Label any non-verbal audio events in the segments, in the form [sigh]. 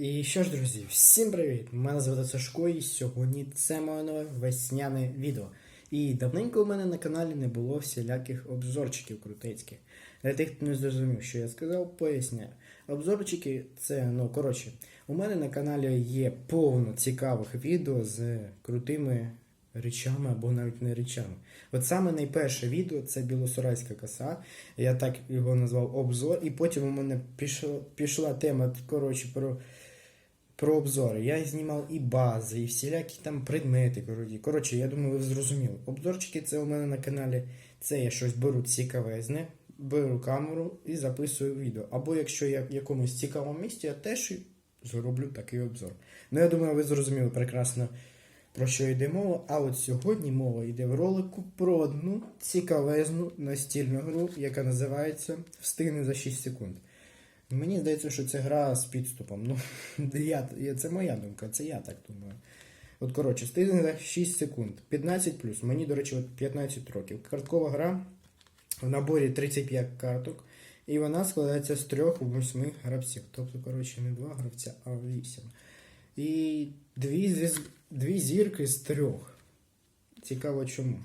І що ж, друзі, всім привіт! Мене звати Сашко, і сьогодні це моє нове весняне відео. І давненько у мене на каналі не було всіляких обзорчиків крутецьких. Для тих, хто не зрозумів, що я сказав, поясняю. Обзорчики це, ну коротше, у мене на каналі є повно цікавих відео з крутими речами або навіть не речами. От саме найперше відео це білосурайська коса. Я так його назвав обзор, і потім у мене пішла, пішла тема коротше, про, про обзори. Я знімав і бази, і всілякі там предмети. Коротше, я думаю, ви зрозуміли. Обзорчики це у мене на каналі. Це я щось беру цікавезне, беру камеру і записую відео. Або якщо я в якомусь цікавому місці, я теж зроблю такий обзор. Ну, я думаю, ви зрозуміли прекрасно, про що йде мова. А от сьогодні мова йде в ролику про одну цікавезну настільну гру, яка називається Встигни за 6 секунд. Мені здається, що це гра з підступом. Ну, [laughs] я, це моя думка, це я так думаю. От, коротше, за 6 секунд. 15 Мені, до речі, от 15 років. Карткова гра в наборі 35 карток. І вона складається з трьох восьми гравців. Тобто, коротше, не два гравця, а вісім. І дві, дві зірки з трьох. Цікаво чому.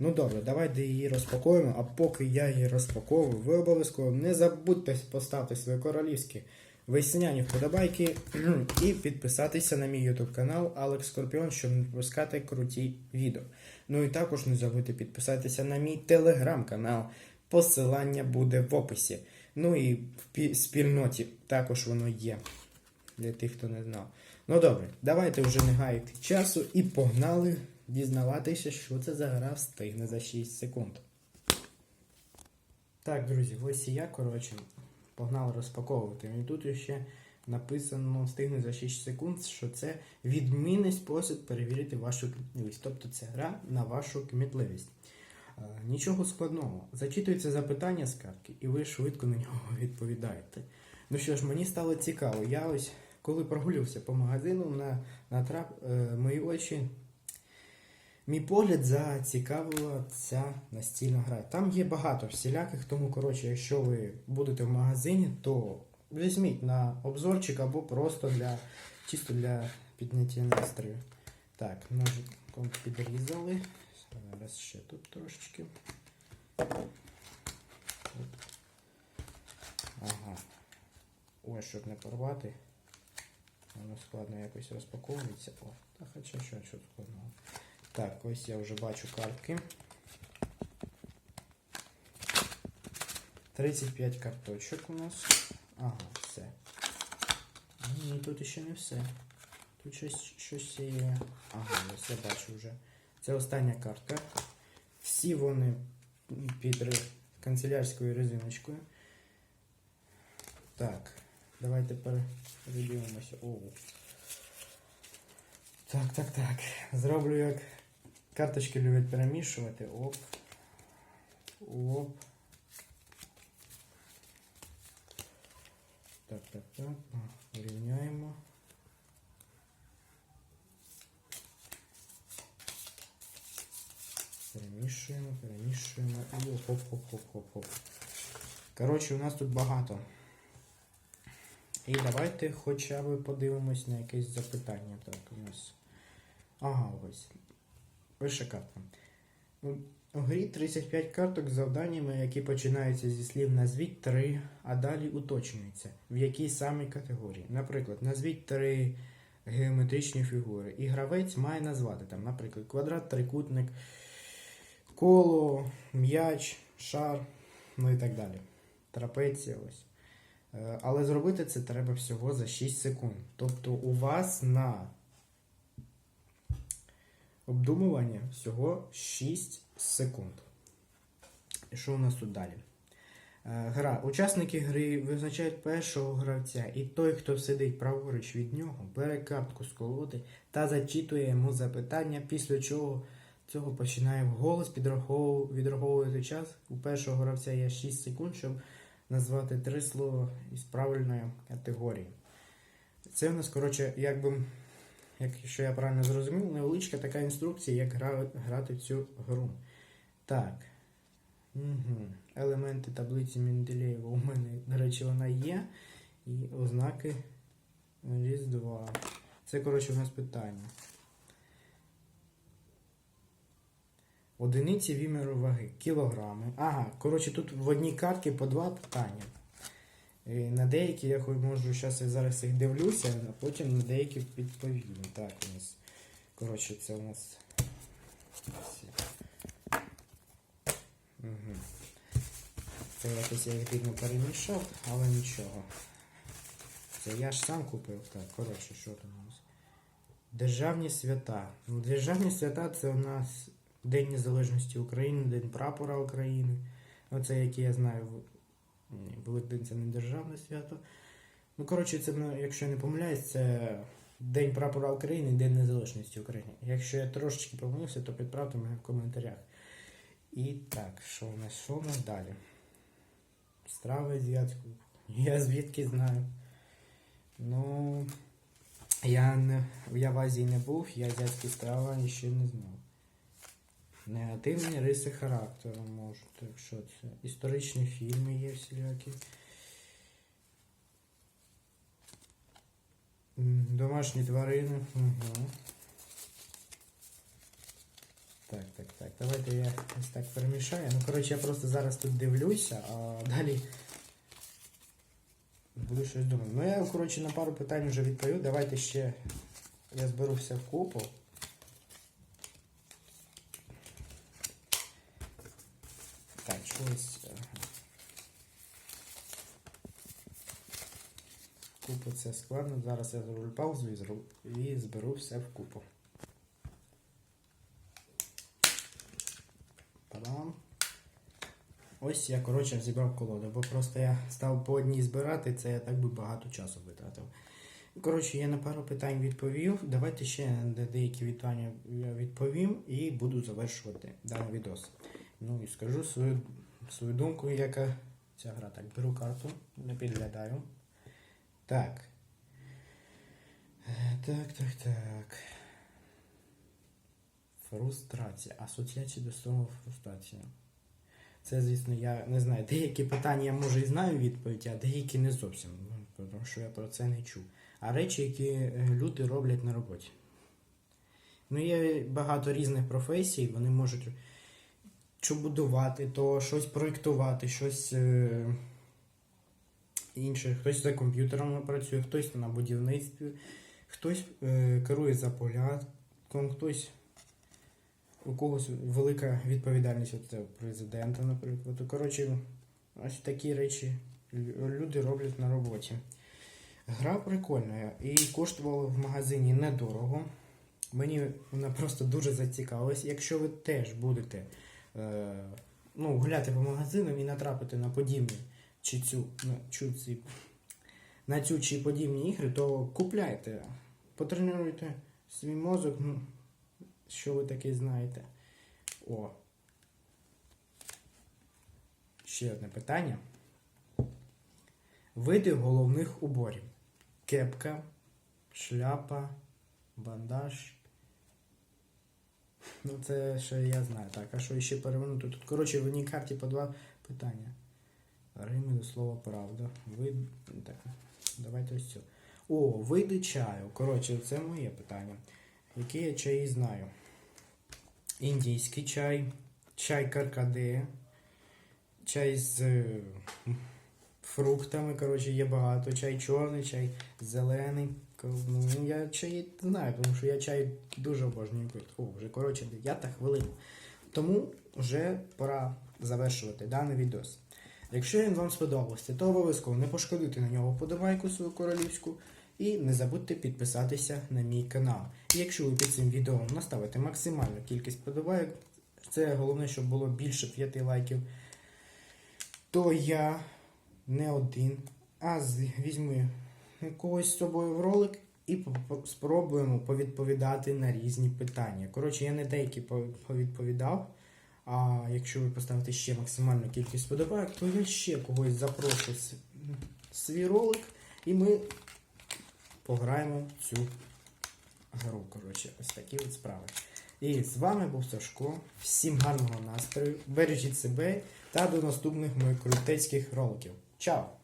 Ну добре, давайте її розпакуємо, а поки я її розпаковую, ви обов'язково не забудьте поставити свої королівські весняні вподобайки і підписатися на мій YouTube канал Алекс Скорпіон, щоб не пропускати круті відео. Ну і також не забудьте підписатися на мій телеграм-канал. Посилання буде в описі. Ну і в пі- спільноті також воно є. Для тих, хто не знав. Ну добре, давайте вже не гаяти часу і погнали дізнаватися, що це за гра встигне за 6 секунд. Так, друзі, ось і я, коротше, погнали розпаковувати. І тут ще написано встигне за 6 секунд, що це відмінний спосіб перевірити вашу кмітливість. Тобто це гра на вашу кмітливість. Е, Нічого складного. Зачитується запитання з картки, і ви швидко на нього [laughs] відповідаєте. Ну що ж, мені стало цікаво. Я ось, коли прогулявся по магазину, на, натрап е, мої очі. Мій погляд зацікавила ця настільна гра. Там є багато всіляких, тому, коротше, якщо ви будете в магазині, то візьміть на обзорчик або просто для чисто для підняття настрою. Так, ножиком підрізали. Зараз ще тут трошечки. Ага. Ось, щоб не порвати. Воно складно якось розпаковується. О, та хоча що, що складного. Так, ось я вже бачу картки. 35 карточок у нас. Ага, все. Ні, тут ще не все. Тут щось, щось є. Ага, ось я бачу вже. Це остання картка. Всі вони під канцелярською резиночкою. Так, давайте передивимося. Так, так, так. Зроблю як карточки люблять перемішувати. Оп. Оп. Так, так, так. Рівняємо. Перемішуємо, перемішуємо і хоп-хоп-хоп-хоп-хоп. Коротше, у нас тут багато. І давайте хоча б подивимось на якесь запитання. Так, у нас. Ага, ось. Перша карта. У грі 35 карток з завданнями, які починаються зі слів назвіть 3, а далі уточнюються, в якій саме категорії. Наприклад, назвіть 3 геометричні фігури. І гравець має назвати там, наприклад, квадрат, трикутник, коло, м'яч, шар, ну і так далі. Трапеція ось. Е, Але зробити це треба всього за 6 секунд. Тобто у вас на обдумування всього 6 секунд. І що у нас тут далі? Е, Гра. Учасники гри визначають першого гравця, і той, хто сидить праворуч від нього, бере картку з колоди та зачитує йому запитання, після чого цього починає вголос відраховувати час. У першого гравця є 6 секунд, щоб назвати три слова із правильної категорії. Це у нас, коротше, якби, якщо я правильно зрозумів, невеличка така інструкція, як гра, грати в цю гру. Так. Угу. Елементи таблиці Менделєєва у мене, до речі, вона є. І ознаки Різдва. Це, коротше, у нас питання. Одиниці виміру ваги. Кілограми. Ага, коротше, тут в одній карті по два питання. І на деякі я хоч можу зараз я зараз їх дивлюся, а потім на деякі відповім. Так, у нас. Коротше, це у нас. Угу. Це якось я їх бідно перемішав, але нічого. Це я ж сам купив. Так, коротше, що там у нас? Державні свята. Ну, Державні свята це у нас День Незалежності України, День Прапора України. Оце, які я знаю, Великдень це не державне свято. Ну, коротше, це, ну, якщо я не помиляюсь, це День Прапора України і День Незалежності України. Якщо я трошечки помилився, то підправте мене в коментарях. І так, що у нас? Що у нас далі? Страви азіатської. Я звідки знаю. Ну, я, не, я в Азії не був, я азіатські страви ще не знав. Негативні риси характеру можуть. Так що це? Історичні фільми є всілякі. Домашні тварини. Угу. Так, так, так. Давайте я ось так перемішаю. Ну, коротше, я просто зараз тут дивлюся, а далі буду щось думати. Ну, я, коротше, на пару питань вже відповів. Давайте ще я зберу все в купу. Щось. Купу це складно. Зараз я зроблю паузу і, зберу все в купу. Ось я, коротше, зібрав колоду, бо просто я став по одній збирати, це я так би багато часу витратив. Коротше, я на пару питань відповів. Давайте ще деякі питання відповім і буду завершувати даний відос. Ну і скажу свою, свою думку, яка ця гра. Так, беру карту, не підглядаю. Так. Так, так, так. Фрустрація. Асоціація до слова фрустрація. Це, звісно, я не знаю. Деякі питання я може і знаю відповідь, а деякі не зовсім. Тому що я про це не чув. А речі, які люди роблять на роботі. Ну, є багато різних професій, вони можуть що будувати, то щось проєктувати, щось е, інше. Хтось за комп'ютером працює, хтось на будівництві, хтось е, керує за порядком, хтось у когось велика відповідальність у президента, наприклад. Коротше, ось такі речі люди роблять на роботі. Гра прикольна і коштувала в магазині недорого. Мені вона просто дуже зацікавилась. Якщо ви теж будете ну, гуляти по магазинам і натрапити на подібні чи цю, на, цю, ці, на цю чи подібні ігри, то купляйте, потренуйте свій мозок, ну, що ви таке знаєте. О. Ще одне питання. Види головних уборів. Кепка, шляпа, бандаж. Ну, це ще я знаю. Так, а що ще перевернути? Тут, коротше, в одній карті по два питання. Рими до слова правда. Вид... Так, давайте ось цю. О, види чаю. Коротше, це моє питання. Які я чаї знаю? Індійський чай, чай каркаде, чай з е, фруктами, коротше, є багато. Чай чорний, чай зелений. Ну, я чай знаю, тому що я чай дуже обожнюю. О, вже коротше 9 хвилина. Тому вже пора завершувати даний відос. Якщо він вам сподобався, то обов'язково не пошкодуйте на нього вподобайку свою королівську і не забудьте підписатися на мій канал. І якщо ви під цим відео наставите максимальну кількість вподобайок, це головне, щоб було більше 5 лайків, то я не один, а візьму когось з собою в ролик і спробуємо повідповідати на різні питання. Коротше, я не деякі повідповідав. А якщо ви поставите ще максимальну кількість вподобайок, то я ще когось запрошу свій ролик, і ми пограємо цю гру. Коротше, ось такі от справи. І з вами був Сашко. Всім гарного настрою, бережіть себе та до наступних моїх крутецьких роликів. Чао!